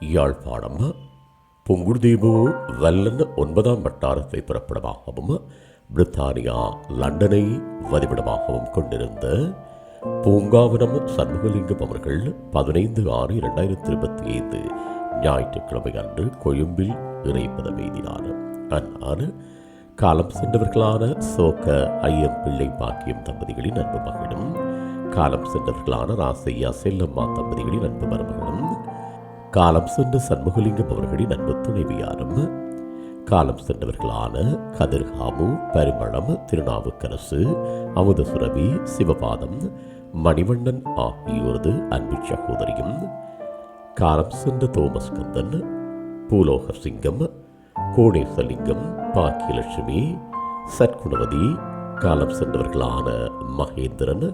யாழ்ப்பாணம் புங்குடுதீவு வல்லன் ஒன்பதாம் வட்டாரத்தை புறப்படமாகவும் பிரித்தானியா லண்டனை வதிவிடமாகவும் கொண்டிருந்த பூங்காவனம் சண்முகலிங்கம் அவர்கள் பதினைந்து ஆறு இரண்டாயிரத்தி இருபத்தி ஐந்து ஞாயிற்றுக்கிழமை அன்று கொழும்பில் இறைப்பதம் எய்தினார். அன்னார் காலம் சென்றவர்களான சோக்க ஐயம் பிள்ளை பாக்கியம் தம்பதிகளின் அன்பு மகளும் காலம் சென்றவர்களான ராசையா செல்லம்மா தம்பதிகளின் அன்பு மருமகளும் காலம் சென்ற சண்முகலிங்கம் அவர்களின் அன்பு துணைவியாரும் காலம் சென்றவர்களான கதிர்காமு பரிமளம் திருநாவுக்கரசு அமுதசுரவி சிவபாதம் மணிவண்ணன் ஆகியோரது அன்பு சகோதரியும் காலம் சென்ற தோமஸ்கந்தன் பூலோக சிங்கம் கோடேசலிங்கம் பாக்கியலட்சுமி சற்குணவதி காலம் சென்றவர்களான மகேந்திரன்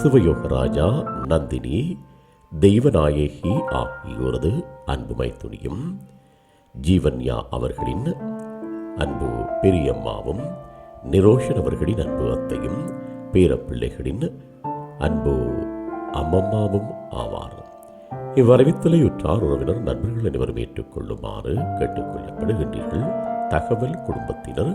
சிவயோகராஜா நந்தினி தெய்வநாயகி ஆகியோரது அன்பு மைத்துனியும் ஜீவன்யா அவர்களின் அன்பு பெரியம்மாவும் நிரோஷன் அவர்களின் அன்பு அத்தையும் பேரப்பிள்ளைகளின் அன்பு அம்மம்மாவும் ஆவார். இவ்வறிவித்தலையுற்றார் உறவினர் நண்பர்கள் அனைவரும் ஏற்றுக்கொள்ளுமாறு கேட்டுக்கொள்ளப்படுகின்றீர்கள். தகவல் குடும்பத்தினர்